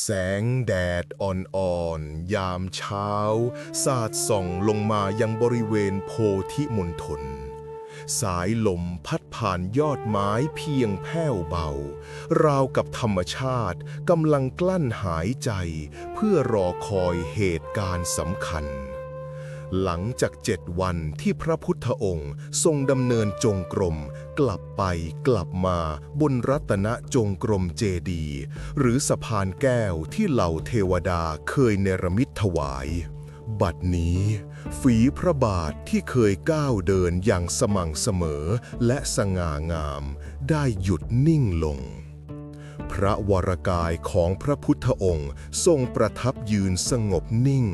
แสงแดดอ่อนๆ ยามเช้า สาดส่องลงมายังบริเวณโพธิมณฑลสายลมพัดผ่านยอดไม้เพียงแผ่วเบา ราวกับธรรมชาติกำลังกลั้นหายใจ เพื่อรอคอยเหตุการณ์สำคัญ หลังจากเจ็ดวันที่พระพุทธองค์ทรงดำเนินจงกรม กลับไปกลับมาบนรัตนจงกรมเจดี หรือสะพานแก้วที่เหล่าเทวดาเคยเนรมิตถวาย บัดนี้ ฝีพระบาทที่เคยก้าวเดินอย่างสม่ำเสมอและสง่างาม ได้หยุดนิ่งลง พระวรกายของพระพุทธองค์ทรงประทับยืนสงบนิ่ง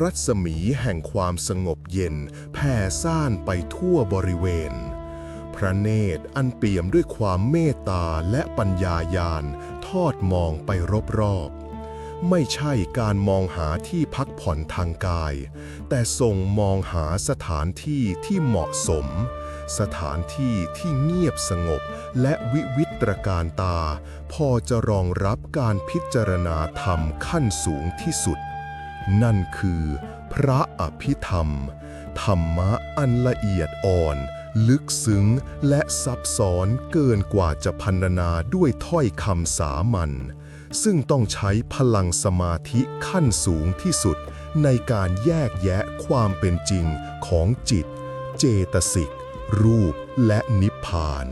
รัศมีแห่งความสงบเย็นแผ่ซ่านไปทั่วบริเวณ พระเนตรอันเปี่ยมด้วยความเมตตาและปัญญายาณทอดมองไปรอบๆไม่ใช่การมองหาที่พักผ่อนทางกาย แต่ทรงมองหาสถานที่ที่เหมาะสม สถานที่ที่เงียบสงบและวิวิตรการตา พอจะรองรับการพิจารณาธรรมขั้นสูงที่สุด นั่นคือ พระอภิธรรม ธรรมะอันละเอียดอ่อน ลึกซึ้งและซับซ้อนเกินกว่าจะพรรณนาด้วยถ้อยคำสามัญซึ่งต้องใช้พลังสมาธิขั้นสูงที่สุดในการแยกแยะความเป็นจริงของจิต เจตสิก รูปและนิพพาน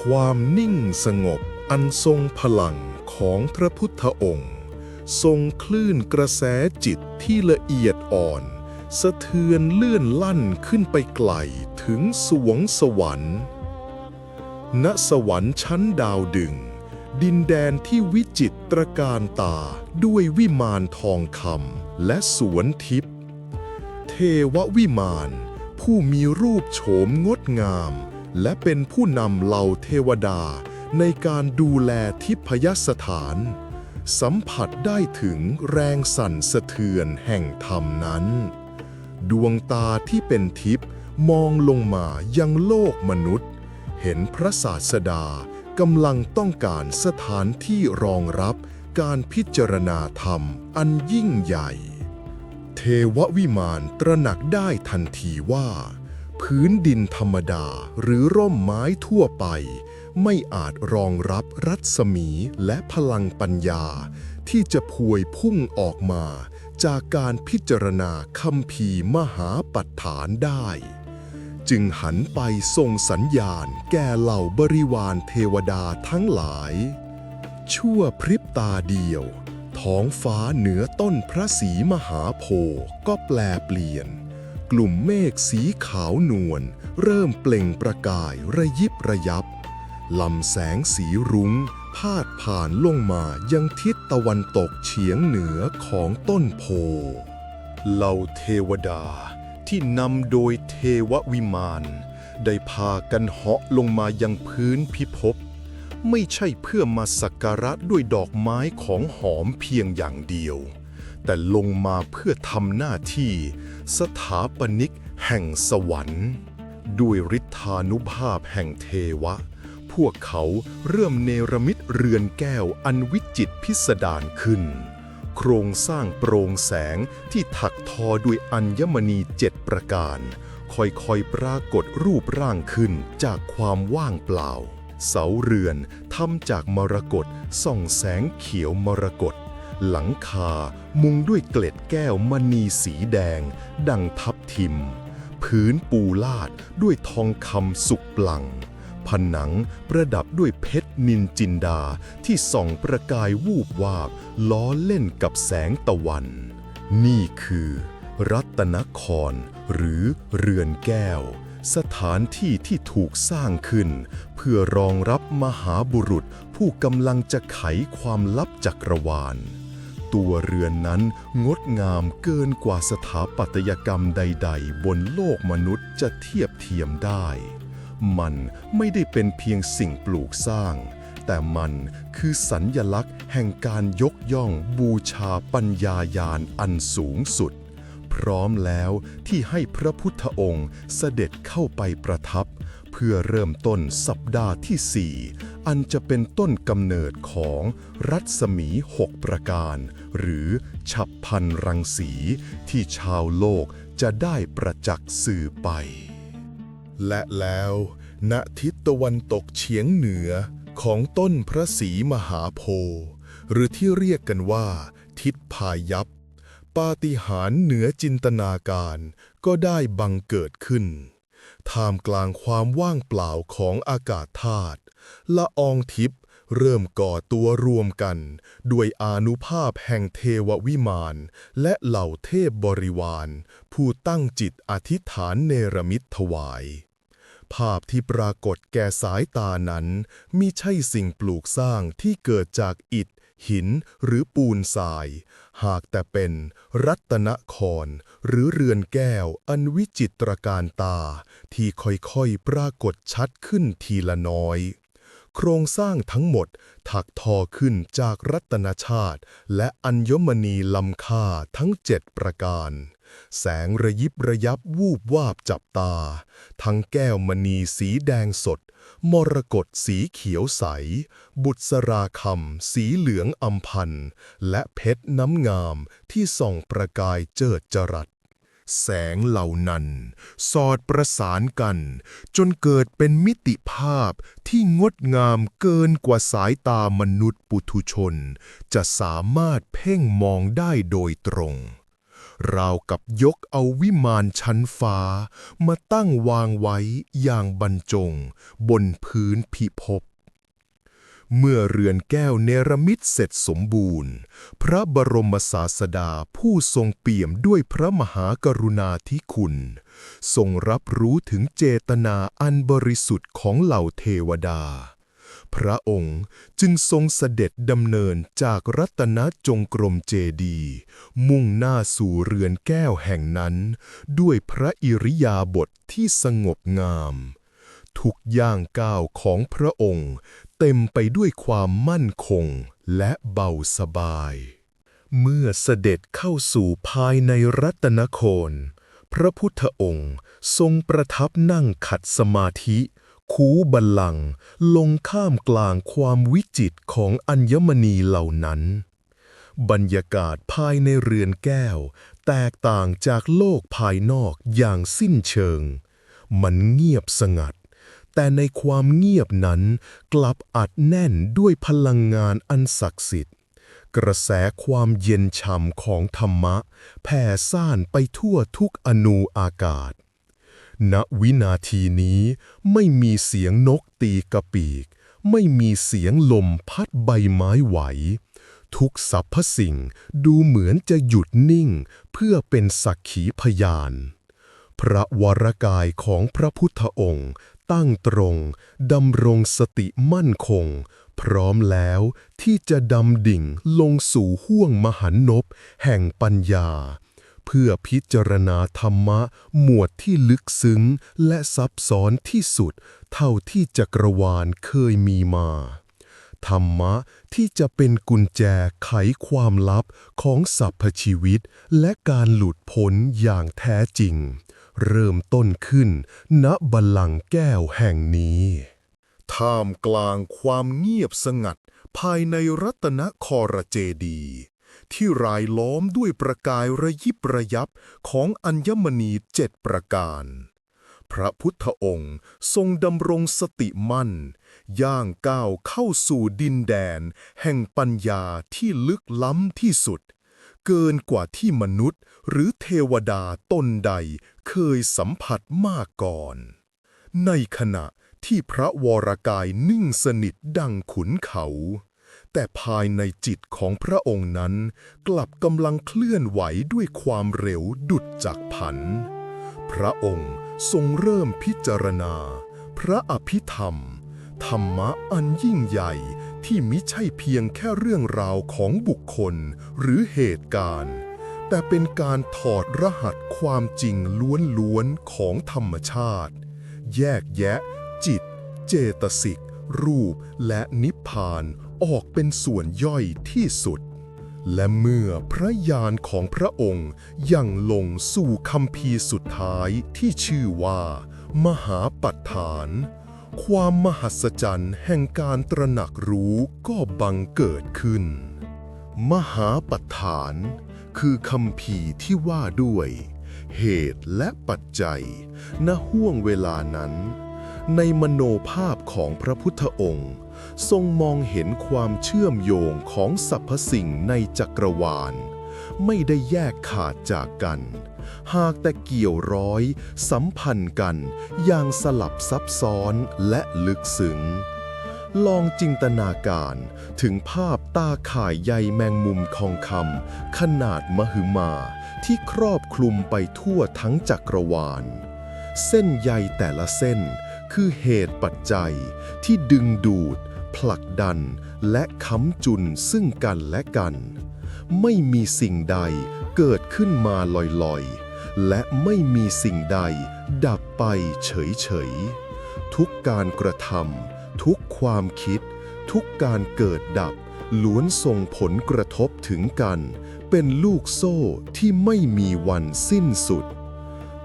ความนิ่งสงบอันทรงพลังของพระพุทธองค์ ทรงคลื่นกระแสจิตที่ละเอียดอ่อน สะเทือนเลื่อนลั่นขึ้นไปไกลถึงสวงสวรรค์ณสวรรค์ชั้นดาวดึง ดินแดนที่วิจิตรการตาด้วยวิมานทองคำและสวนทิพย์เทววิมาน ผู้มีรูปโฉมงดงาม และเป็นผู้นำเหล่าเทวดาในการดูแลทิพยสถาน สัมผัสได้ถึงแรงสั่นสะเทือนแห่งธรรมนั้น ดวงตาที่เป็นทิพย์มองลงมายังโลกมนุษย์ เห็นพระศาสดากำลังต้องการสถานที่รองรับการพิจารณาธรรมอันยิ่งใหญ่ เทววิมานตระหนักได้ทันทีว่า พื้นดินธรรมดาหรือร่มไม้ทั่วไป ไม่อาจรองรับรัศมีและพลังปัญญา ที่จะพวยพุ่งออกมา จากการพิจารณาคำพีมหาปัฏฐานได้ จึงหันไปส่งสัญญาณแก่เหล่าบริวารเทวดาทั้งหลาย ชั่วพริบตาเดียว ท้องฟ้าเหนือต้นพระศรีมหาโพธิ์ก็แปลเปลี่ยน กลุ่มเมฆสีขาวนวลเริ่มเปล่งประกายระยิบระยับลำแสงสีรุง้ง พาดผ่านลงมายังทิศตะวันตกเฉียงเหนือของต้นโพเหล่าเทวดาที่นำโดยเทววิมาน ได้พากันเหาะลงมายังพื้นพิภพ ไม่ใช่เพื่อมาสักการะด้วยดอกไม้ของหอมเพียงอย่างเดียว แต่ลงมาเพื่อทำหน้าที่ สถาปนิกแห่งสวรรค์ ด้วยฤทธานุภาพแห่งเทวะ พวกเขาเริ่มเนรมิตเรือนแก้วอันวิจิตพิสดารขึ้น โครงสร้างโปร่งแสงที่ถักทอด้วยอัญมณีเจ็ดประการ ค่อยๆปรากฏรูปร่างขึ้นจากความว่างเปล่า เสาเรือนทำจากมรกตส่องแสงเขียวมรกตหลังคามุงด้วยเกล็ดแก้วมณีสีแดง ดังทับทิม พื้นปูลาดด้วยทองคำสุกปลัง ผนังประดับด้วยเพชรนินจินดาที่ส่องประกายวูบวาบ ล้อเล่นกับแสงตะวัน นี่คือ รัตนคร หรือเรือนแก้ว สถานที่ที่ถูกสร้างขึ้น พื่อรองรับมหาบุรุษผู้กำลังจะไขความลับจักรวาล ตัวเรือนนั้นงดงามเกินกว่าสถาปัตยกรรมใด ๆ บนโลกมนุษย์จะเทียบเทียมได้ มันไม่ได้เป็นเพียงสิ่งปลูกสร้าง แต่มันคือสัญญลักษณ์แห่งการยกย่องบูชาปัญญายาณอันสูงสุด พร้อมแล้วที่ให้พระพุทธองค์เสด็จเข้าไปประทับ เพื่อเริ่มต้นสัปดาห์ที่4อันจะเป็นต้นกำเนิดของรัศมี6ประการ หรือฉับพันรังสี ที่ชาวโลกจะได้ประจักษ์สื่อไป และแล้วณทิศตะวันตกเฉียงเหนือของต้นพระศรีมหาโพธิ์หรือที่เรียกกันว่า ทิศพายัพ ปาฏิหาริย์เหนือจินตนาการก็ได้บังเกิดขึ้น ท่ามกลางความว่างเปล่าของอากาศธาตุละอองทิพย์เริ่มก่อตัวรวมกัน ด้วยอานุภาพแห่งเทววิมาน และเหล่าเทพบริวาร ผู้ตั้งจิตอธิษฐานเนรมิตถวาย ภาพที่ปรากฏแก่สายตานั้นมิใช่สิ่งปลูกสร้างที่เกิดจากอิฐ หินหรือปูนทราย หากแต่เป็นรัตนคร หรือเรือนแก้วอันวิจิตรการตา ที่ค่อยๆปรากฏชัดขึ้นทีละน้อย โครงสร้างทั้งหมดถักทอขึ้นจากรัตนชาติ และอัญมณีล้ำค่าทั้งเจ็ดประการ แสงระยิบระยับวูบวาบจับตา ทั้งแก้วมณีสีแดงสด มรกตสีเขียวใส บุษรสราคำสีเหลืองอำพันและเพชรน้ำงามที่ส่องประกายเจิดจรัส แสงเหล่านั้น สอดประสานกัน จนเกิดเป็นมิติภาพที่งดงามเกินกว่าสายตามนุษย์ปุถุชน จะสามารถเพ่งมองได้โดยตรง ราวกับยกเอาวิมานชั้นฟ้า มาตั้งวางไว้อย่างบรรจง บนพื้นพิภพเมื่อเรือนแก้วเนรมิตเสร็จสมบูรณ์ พระบรมศาสดาผู้ทรงเปี่ยมด้วยพระมหากรุณาธิคุณ ทรงรับรู้ถึงเจตนาอันบริสุทธิ์ของเหล่าเทวดา พระองค์จึงทรงเสด็จดำเนินจากรัตนจงกรมเจดีย์มุ่งหน้าสู่เรือนแก้วแห่งนั้น ด้วยพระอิริยาบถทที่สงบงาม ทุกย่างก้าวของพระองค์ เต็มไปด้วยความมั่นคงและเบาสบาย เมื่อเสด็จเข้าสู่ภายในรัตนโคนพระพุทธองค์ทรงประทับนั่งขัดสมาธิ คูบัลลังลงข้ามกลางความวิจิตของอัญมณีเหล่านั้น บรรยากาศภายในเรือนแก้ว แตกต่างจากโลกภายนอกอย่างสิ้นเชิง มันเงียบสงัด แต่ในความเงียบนั้นกลับอัดแน่นด้วยพลังงานอันศักดิ์สิทธิ์กระแสความเย็นช่ำของธรรมะ แผ่ซ่านไปทั่วทุกอนูอากาศ ณวินาทีนี้ไม่มีเสียงนกตีกระปีก ไม่มีเสียงลมพัดใบไม้ไหว ทุกสรรพสิ่งดูเหมือนจะหยุดนิ่ง เพื่อเป็นสักขีพยาน พระวรกายของพระพุทธองค์ตั้งตรงดำรงสติมั่นคง พร้อมแล้วที่จะดำดิ่งลงสู่ห้วงมหันนบแห่งปัญญา เพื่อพิจารณาธรรมะหมวดที่ลึกซึ้งและซับซ้อนที่สุด เท่าที่จักรวาลเคยมีมา ธรรมะที่จะเป็นกุญแจไขความลับของสรรพชีวิต และการหลุดพ้นอย่างแท้จริง เริ่มต้นขึ้น ณบัลลังก์แก้วแห่งนี้ท่ามกลางความเงียบสงัดภายในรัตนคอรเจดีย์ ที่รายล้อมด้วยประกายระยิบระยับของอัญมณีเจ็ดประการ พระพุทธองค์ทรงดำรงสติมั่น ย่างก้าวเข้าสู่ดินแดน แห่งปัญญาที่ลึกล้ำที่สุด เกินกว่าที่มนุษย์หรือเทวดาตนใดเคยสัมผัสมาก่อน ในขณะที่พระวรกายนิ่งสนิทดังขุนเขา แต่ภายในจิตของพระองค์นั้น กลับกำลังเคลื่อนไหวด้วยความเร็วดุดจากผัน พระองค์ทรงเริ่มพิจารณา พระอภิธรรม ธรรมะอันยิ่งใหญ่ที่มิใช่เพียงแค่เรื่องราวของบุคคลหรือเหตุการณ์ แต่เป็นการถอดรหัสความจริงล้วนๆของธรรมชาติ แยกแยะ จิต เจตสิก รูปและนิพพาน ออกเป็นส่วนย่อยที่สุด และเมื่อพระญาณของพระองค์ยังลงสู่คำพีสุดท้ายที่ชื่อว่า มหาปัฏฐาน ความมหัศจรรย์แห่งการตระหนักรู้ก็บังเกิดขึ้น มหาปัฏฐานคือคำพีที่ว่าด้วย เหตุและปัจจัยณห่วงเวลานั้น ในมโนภาพของพระพุทธองค์ ทรงมองเห็นความเชื่อมโยงของสรรพสิ่งในจักรวาล ไม่ได้แยกขาดจากกัน หากแต่เกี่ยวร้อย สัมพันธ์กันอย่างสลับซับซ้อนและลึกซึ้งลองจินตนาการถึงภาพตาข่ายใยแมงมุมทองคำขนาดมหึมา ที่ครอบคลุมไปทั่วทั้งจักรวาล เส้นใยแต่ละเส้นคือเหตุปัจจัยที่ดึงดูด ผลักดันและค้ำจุนซึ่งกันและกัน ไม่มีสิ่งใดเกิดขึ้นมาลอยๆ และไม่มีสิ่งใดดับไปเฉยๆ ทุกการกระทำทุกความคิด ทุกการเกิดดับ ล้วนส่งผลกระทบถึงกัน เป็นลูกโซ่ที่ไม่มีวันสิ้นสุด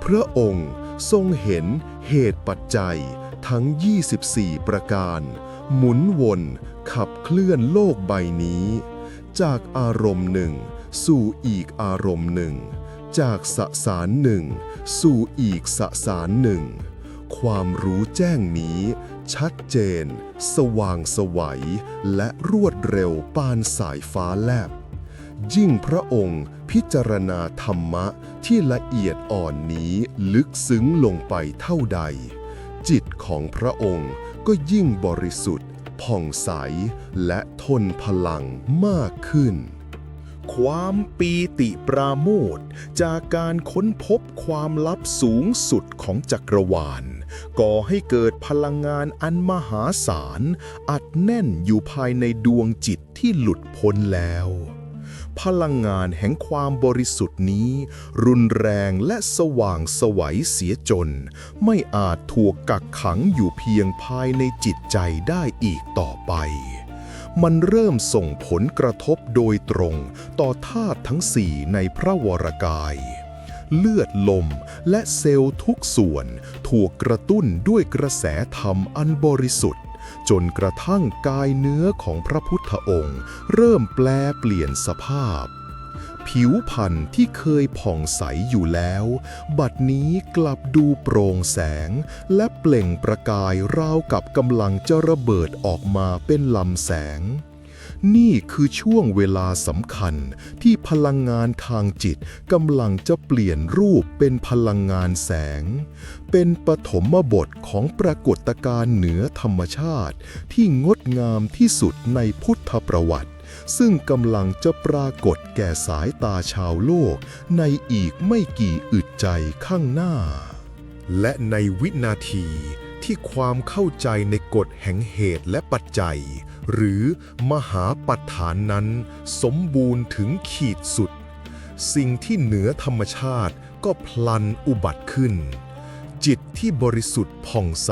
พระองค์ทรงเห็นเหตุปัจจัยทั้ง 24 ประการ หมุนวนขับเคลื่อนโลกใบนี้ จากอารมณ์หนึ่ง สู่อีกอารมณ์หนึ่ง จากสสารหนึ่ง สู่อีกสสารหนึ่ง ความรู้แจ้งนี้ ชัดเจน สว่างสวัย และรวดเร็วปานสายฟ้าแลบ ยิ่งพระองค์พิจารณาธรรมะที่ละเอียดอ่อนนี้ลึกซึ้งลงไปเท่าใด จิตของพระองค์ ก็ยิ่งบริสุทธิ์ผ่องใสและทนพลังมากขึ้น ความปีติปราโมทจากการค้นพบความลับสูงสุดของจักรวาล ก่อให้เกิดพลังงานอันมหาศาล อัดแน่นอยู่ภายในดวงจิตที่หลุดพ้นแล้ว พลังงานแห่งความบริสุทธิ์นี้ รุนแรงและสว่างสวัยเสียจน ไม่อาจถูกกักขังอยู่เพียงภายในจิตใจได้อีกต่อไป มันเริ่มส่งผลกระทบโดยตรงต่อธาตุทั้งสี่ในพระวรกายเลือดลมและเซลล์ทุกส่วน ถูกกระตุ้นด้วยกระแสธรรมอันบริสุทธิ์ จนกระทั่งกายเนื้อของพระพุทธองค์ เริ่มแปลเปลี่ยนสภาพ ผิวพรรณที่เคยผ่องใสอยู่แล้ว บัดนี้กลับดูโปร่งแสง และเปล่งประกายราวกับกำลังจะระเบิดออกมาเป็นลำแสง นี่คือช่วงเวลาสำคัญที่พลังงานทางจิตกำลังจะเปลี่ยนรูปเป็นพลังงานแสง เป็นปฐมบทของปรากฏการณ์เหนือธรรมชาติ ที่งดงามที่สุดในพุทธประวัติ ซึ่งกำลังจะปรากฏแก่สายตาชาวโลก ในอีกไม่กี่อึดใจข้างหน้า และในวินาทีที่ความเข้าใจในกฎแห่งเหตุและปัจจัย หรือมหาปัฏฐานนั้นสมบูรณ์ถึงขีดสุด สิ่งที่เหนือธรรมชาติก็พลันอุบัติขึ้น จิตที่บริสุทธิ์ผ่องใส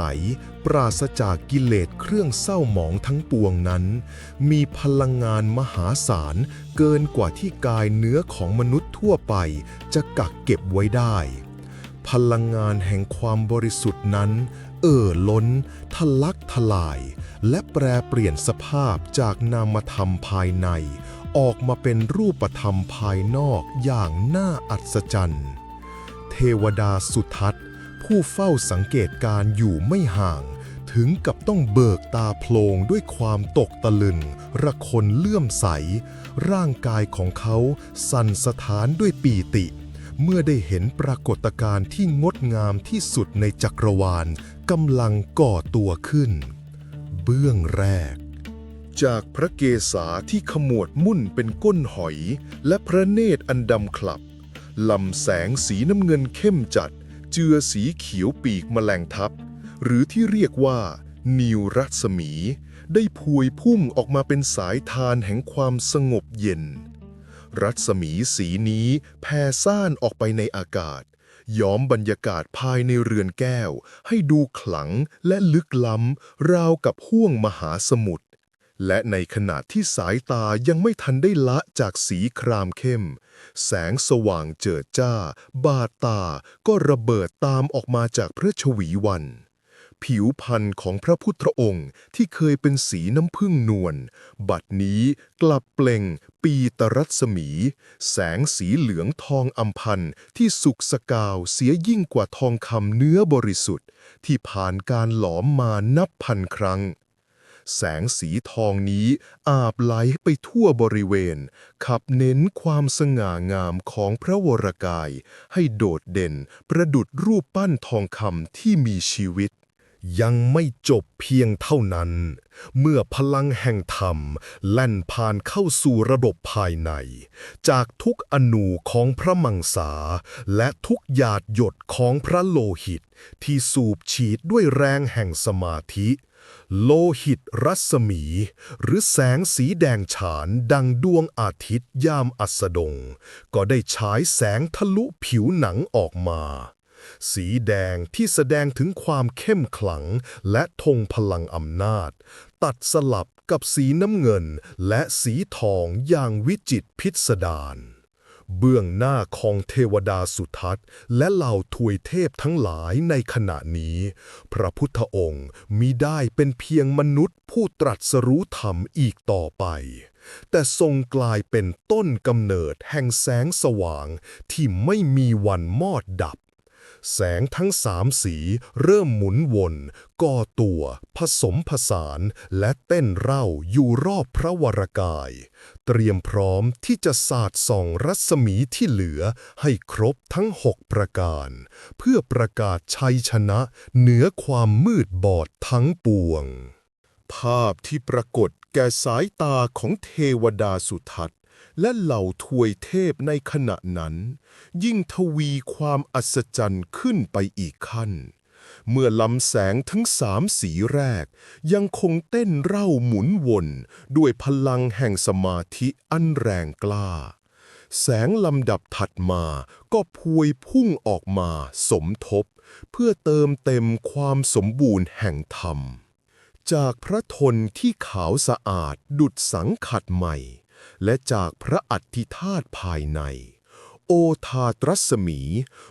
ปราศจากกิเลสเครื่องเศร้าหมองทั้งปวงนั้น มีพลังงานมหาศาลเกินกว่าที่กายเนื้อของมนุษย์ทั่วไป จะกักเก็บไว้ได้ พลังงานแห่งความบริสุทธิ์นั้น เอ่อล้น ทะลักทลาย และแปรเปลี่ยนสภาพจากนามธรรมภายใน ออกมาเป็นรูปธรรมภายนอกอย่างน่าอัศจรรย์ เทวดาสุทัศน์ ผู้เฝ้าสังเกตการ์อยู่ไม่ห่าง ถึงกับต้องเบิกตาโพลงด้วยความตกตะลึง ระคนเลื่อมใส ร่างกายของเขาสั่นสถานด้วยปีติ เมื่อได้เห็นปรากฏการณ์ที่งดงามที่สุดในจักรวาลกำลังก่อตัวขึ้น เบื้องแรก จากพระเกศาที่ขมวดมุ่นเป็นก้นหอย และพระเนตรอันดำคลับลำแสงสีน้ำเงินเข้มจัด เจือสีเขียวปีกแมลงทับ หรือที่เรียกว่า นิวรัศมี ได้พวยพุ่งออกมาเป็นสายทานแห่งความสงบเย็น รัศมีสีนี้แผ่ซ่านออกไปในอากาศ ย้อมบรรยากาศภายในเรือนแก้ว ให้ดูขลังและลึกล้ำ ราวกับห้วงมหาสมุทรและในขณะที่สายตายังไม่ทันได้ละจากสีครามเข้ม แสงสว่างเจิดจ้า บาดตาก็ระเบิดตามออกมาจากพระชวีวัน ผิวพันธ์ของพระพุทธองค์ที่เคยเป็นสีน้ำผึ้งนวล บัดนี้กลับเปล่งปีตรัศมี แสงสีเหลืองทองอำพันธ์ที่สุกสกาวเสียยิ่งกว่าทองคำเนื้อบริสุทธิ์ ที่ผ่านการหลอมมานับพันครั้งแสงสีทองนี้อาบไหลไปทั่วบริเวณ ขับเน้นความสง่างามของพระวรกาย ให้โดดเด่นประดุดรูปปั้นทองคำที่มีชีวิต ยังไม่จบเพียงเท่านั้น เมื่อพลังแห่งธรรมแล่นผ่านเข้าสู่ระบบภายใน จากทุกอนูของพระมังสา และทุกหยาดหยดของพระโลหิต ที่สูบฉีดด้วยแรงแห่งสมาธิ โลหิตรัศมี หรือแสงสีแดงฉานดังดวงอาทิตย์ยามอัสดง ก็ได้ฉายแสงทะลุผิวหนังออกมา สีแดงที่แสดงถึงความเข้มขลัง และธงพลังอำนาจ ตัดสลับกับสีน้ำเงินและสีทองอย่างวิจิตรพิสดารเบื้องหน้าของเทวดาสุทัศน์ และเหล่าทวยเทพทั้งหลายในขณะนี้ พระพุทธองค์มิได้เป็นเพียงมนุษย์ผู้ตรัสรู้ธรรมอีกต่อไป แต่ทรงกลายเป็นต้นกำเนิดแห่งแสงสว่างที่ไม่มีวันมอดดับ แสงทั้งสามสีเริ่มหมุนวน ก่อตัว ผสมผสาน และเต้นเร่าอยู่รอบพระวรกาย เตรียมพร้อมที่จะสาดส่องรัศมีที่เหลือให้ครบทั้งหกประการ เพื่อประกาศชัยชนะเหนือความมืดบอดทั้งปวง ภาพที่ปรากฏแก่สายตาของเทวดาสุทัศน์ และเหล่าทวยเทพในขณะนั้น ยิ่งทวีความอัศจรรย์ขึ้นไปอีกขั้น เมื่อลำแสงทั้งสามสีแรก ยังคงเต้นเร่าหมุนวน ด้วยพลังแห่งสมาธิอันแรงกล้า แสงลำดับถัดมาก็พวยพุ่งออกมาสมทบ เพื่อเติมเต็มความสมบูรณ์แห่งธรรมจากพระทนที่ขาวสะอาดดุดสังขัดใหม่ และจากพระอัฐิธาตุภายใน โอทาตรัศมี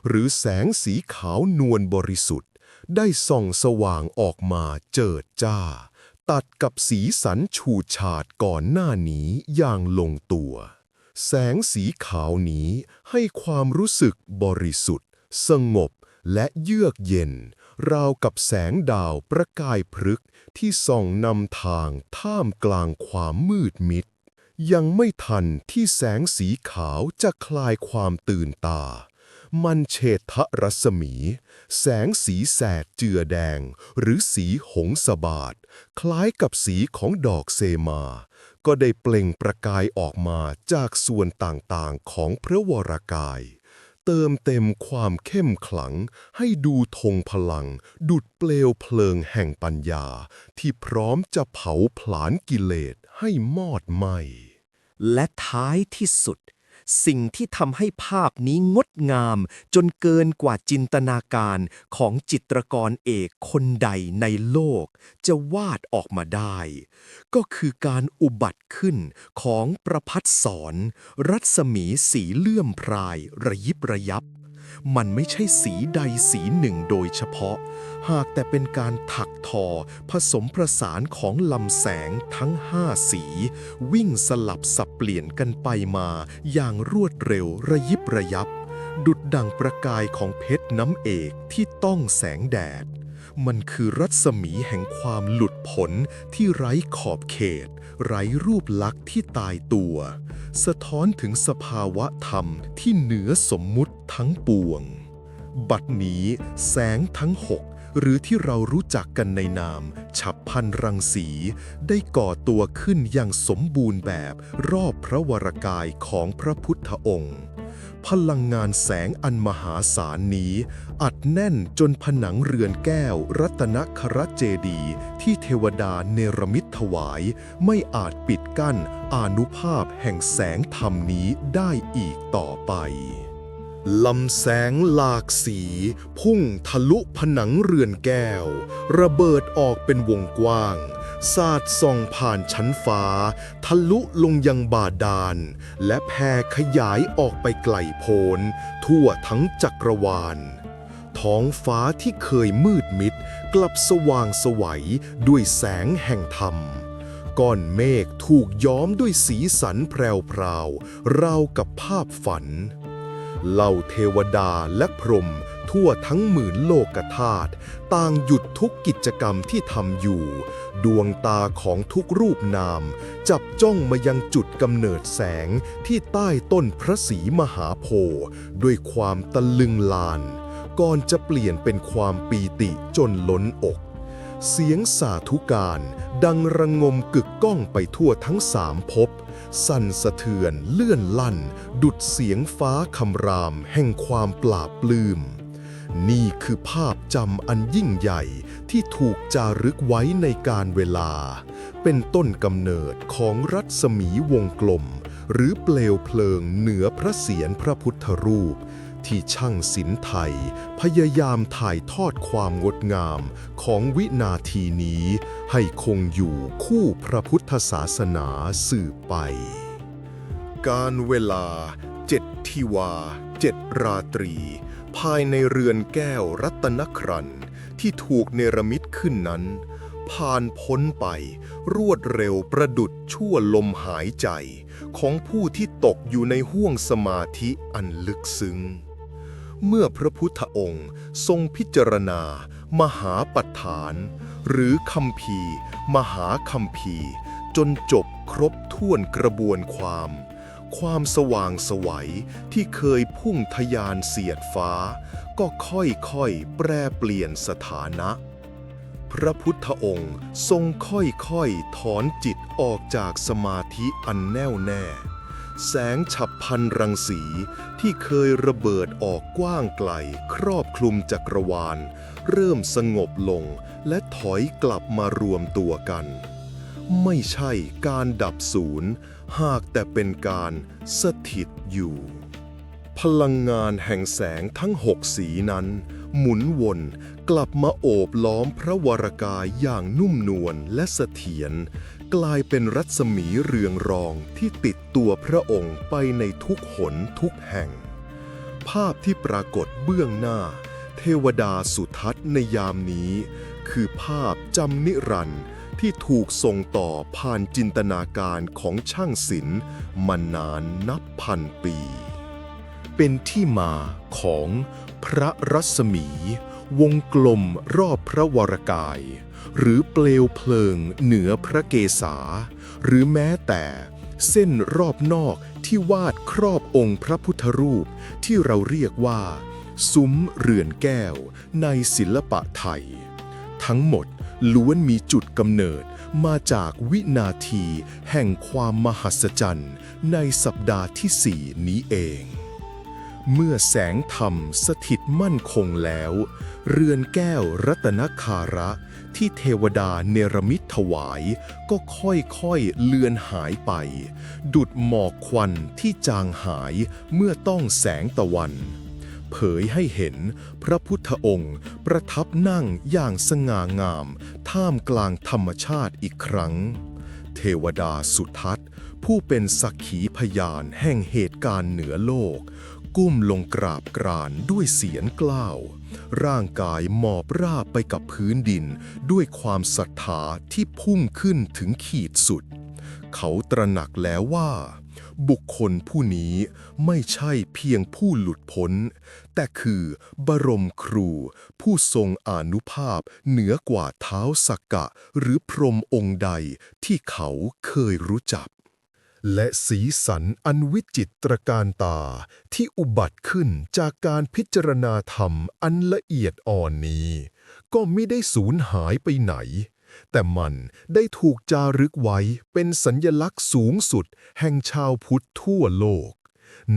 หรือแสงสีขาวนวลบริสุทธิ์ ได้ส่องสว่างออกมาเจิดจ้า ตัดกับสีสันฉูดฉาดก่อนหน้านี้อย่างลงตัว แสงสีขาวนี้ให้ความรู้สึกบริสุทธิ์ สงบและเยือกเย็น ราวกับแสงดาวประกายพฤกที่ส่องนำทางท่ามกลางความมืดมิด ยังไม่ทันที่แสงสีขาวจะคลายความตื่นตา มันเฉดทะรัศมี แสงสีแสดเจือแดง หรือสีหงสบาดคล้ายกับสีของดอกเซมา ก็ได้เปล่งประกายออกมาจากส่วนต่างๆของพระวรากาย เติมเต็มความเข้มขลังให้ดูธงพลัง ดุดเปลวเพลิงแห่งปัญญาที่พร้อมจะเผาผลาญกิเลส ให้มอดไหมและท้ายที่สุด สิ่งที่ทำให้ภาพนี้งดงาม จนเกินกว่าจินตนาการของจิตรกรเอกคนใดในโลก จะวาดออกมาได้ ก็คือการอุบัติขึ้นของประพัดสอน รัศมีสีเลื่อมพรายระยิบระยับ มันไม่ใช่สีใดสีหนึ่งโดยเฉพาะ หากแต่เป็นการถักทอ ผสมประสานของลำแสงทั้งห้าสี วิ่งสลับสับเปลี่ยนกันไปมา อย่างรวดเร็วระยิบระยับ ดุดดังประกายของเพชรน้ำเอกที่ต้องแสงแดด มันคือรัศมีแห่งความหลุดพ้นที่ไร้ขอบเขต ไร้รูปลักษณ์ที่ตายตัว สะท้อนถึงสภาวะธรรมที่เหนือสมมุติทั้งปวง บัดนี้แสงทั้งหกหรือที่เรารู้จักกันในนาม ฉับพันรังสี ได้ก่อตัวขึ้นอย่างสมบูรณ์แบบรอบพระวรกายของพระพุทธองค์ พลังงานแสงอันมหาศาลนี้ อัดแน่นจนผนังเรือนแก้ว รัตนครเจดี ที่เทวดาเนรมิตถวาย ไม่อาจปิดกั้นอนุภาพแห่งแสงธรรมนี้ได้อีกต่อไปลำแสงหลากสี พุ่งทะลุผนังเรือนแก้ว ระเบิดออกเป็นวงกว้าง สาดส่องผ่านชั้นฟ้า ทะลุลงยังบาดาล และแผ่ขยายออกไปไกลโพ้นทั่วทั้งจักรวาล ท้องฟ้าที่เคยมืดมิด กลับสว่างสวัยด้วยแสงแห่งธรรม ก้อนเมฆถูกย้อมด้วยสีสันแพรวพราวๆราวกับภาพฝัน เหล่าเทวดาและพรหมทั่วทั้งหมื่นโลกธาตุต่างหยุดทุกกิจกรรมที่ทำอยู่ ดวงตาของทุกรูปนาม จับจ้องมายังจุดกำเนิดแสงที่ใต้ต้นพระศรีมหาโพธิ์ด้วยความตะลึงลาน ก่อนจะเปลี่ยนเป็นความปีติจนล้นอก เสียงสาธุการดังระงมกึกก้องไปทั่วทั้งสามภพ สั่นสะเทือนเลื่อนลั่น ดุดเสียงฟ้าคำรามแห่งความปราบปลื้มนี่คือภาพจำอันยิ่งใหญ่ที่ถูกจารึกไว้ในการเวลา เป็นต้นกำเนิดของรัศมีวงกลม หรือเปลวเพลิงเหนือพระเศียรพระพุทธรูป ที่ช่างศิลป์ไทย พยายามถ่ายทอดความงดงามของวินาทีนี้ ให้คงอยู่คู่พระพุทธศาสนาสืบไป การเวลาเจ็ดทิวาเจ็ดราตรี ภายในเรือนแก้วรัตนครันที่ถูกเนรมิตขึ้นนั้น ผ่านพ้นไปรวดเร็วประดุดชั่วลมหายใจของผู้ที่ตกอยู่ในห้วงสมาธิอันลึกซึ้ง เมื่อพระพุทธองค์ทรงพิจารณา มหาปัฏฐาน หรือคำพีมหาคำพีจนจบครบถ้วนกระบวนความ ความสว่างไสวัยที่เคยพุ่งทะยานเสียดฟ้า ก็ค่อยๆ แปรเปลี่ยนสถานะ พระพุทธองค์ทรงค่อยๆ ถอนจิตออกจากสมาธิอันแน่วแน่ แสงฉับพลันรังสีที่เคยระเบิดออกกว้างไกล ครอบคลุมจักรวาล เริ่มสงบลงและถอยกลับมารวมตัวกัน ไม่ใช่การดับศูนย์ หากแต่เป็นการสถิตอยู่ พลังงานแห่งแสงทั้งหกสีนั้น หมุนวนกลับมาโอบล้อมพระวรากายอย่างนุ่มนวลและเสถียร กลายเป็นรัศมีเรืองรองที่ติดตัวพระองค์ไปในทุกหนทุกแห่ง ภาพที่ปรากฏเบื้องหน้า เทวดาสุทัศน์ในยามนี้ คือภาพจำนิรันดร์ที่ถูกส่งต่อผ่านจินตนาการของช่างศิลป์มานานนับพันปี เป็นที่มาของพระรัศมี วงกลมรอบพระวรกาย หรือเปลวเพลิงเหนือพระเกศา หรือแม้แต่เส้นรอบนอกที่วาดครอบองค์พระพุทธรูปที่เราเรียกว่า ซุ้มเรือนแก้วในศิลปะไทย ทั้งหมดล้วนมีจุดกำเนิดมาจากวินาทีแห่งความมหัศจรรย์ในสัปดาห์ที่สี่นี้เอง เมื่อแสงธรรมสถิตมั่นคงแล้ว เรือนแก้วรัตนคาระที่เทวดาเนรมิตถวาย ก็ค่อยๆเลือนหายไป ดุดหมอกควันที่จางหายเมื่อต้องแสงตะวัน เผยให้เห็นพระพุทธองค์ประทับนั่งอย่างสง่างาม ท่ามกลางธรรมชาติอีกครั้ง เทวดาสุทัศน์ ผู้เป็นสักขีพยานแห่งเหตุการณ์เหนือโลก ก้มลงกราบกรานด้วยเสียงกล้าว ร่างกายหมอบราบไปกับพื้นดิน ด้วยความศรัทธาที่พุ่งขึ้นถึงขีดสุด เขาตระหนักแล้วว่า บุคคลผู้นี้ไม่ใช่เพียงผู้หลุดพ้น แต่คือบรมครู ผู้ทรงอนุภาพเหนือกว่าเท้าสักกะ หรือพรมองค์ใดที่เขาเคยรู้จัก และสีสันอันวิจิตรการตาที่อุบัติขึ้นจากการพิจารณาธรรมอันละเอียดอ่อนนี้ ก็ไม่ได้สูญหายไปไหน แต่มันได้ถูกจารึกไว้เป็นสัญญลักษณ์สูงสุดแห่งชาวพุทธทั่วโลก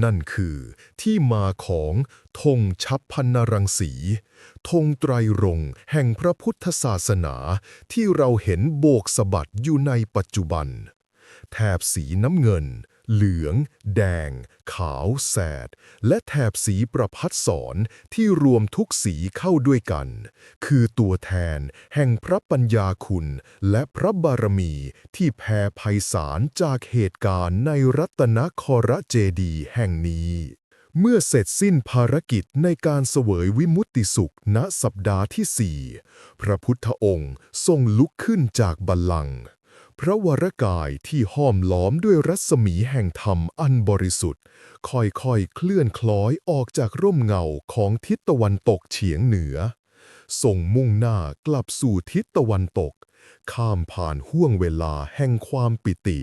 นั่นคือที่มาของธงชับพันนรังสีธงไตรรงแห่งพระพุทธศาสนาที่เราเห็นโบกสะบัดอยู่ในปัจจุบัน แถบสีน้ำเงิน เหลือง แดง ขาว แสด และแถบสีประพัดสอนที่รวมทุกสีเข้าด้วยกัน คือตัวแทนแห่งพระปัญญาคุณ และพระบารมีที่แผ่ไพศาลจากเหตุการณ์ในรัตนครเจดีแห่งนี้เมื่อเสร็จสิ้นภารกิจในการเสวยวิมุตติสุขณสัปดาห์ที่สี่พระพุทธองค์ทรงลุกขึ้นจากบัลลังก์ พระวรกายที่ห้อมล้อมด้วยรัศมีแห่งธรรมอันบริสุทธิ์ ค่อยๆ เคลื่อนคล้อยออกจากร่มเงาของทิศตะวันตกเฉียงเหนือ ส่งมุ่งหน้ากลับสู่ทิศตะวันตก ข้ามผ่านห่วงเวลาแห่งความปิติ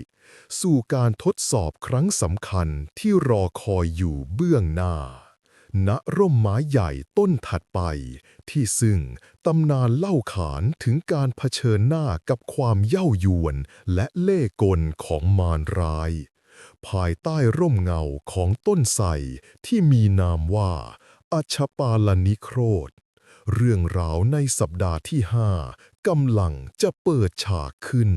สู่การทดสอบครั้งสำคัญที่รอคอยอยู่เบื้องหน้า ณร่มไม้ใหญ่ต้นถัดไป ที่ซึ่งตำนานเล่าขานถึงการเผชิญหน้ากับความเย่ายวนและเล่กลของมารร้าย ภายใต้ร่มเงาของต้นไทรที่มีนามว่าอัชปาลนิโครธ เรื่องราวในสัปดาห์ที่ห้ากำลังจะเปิดฉากขึ้น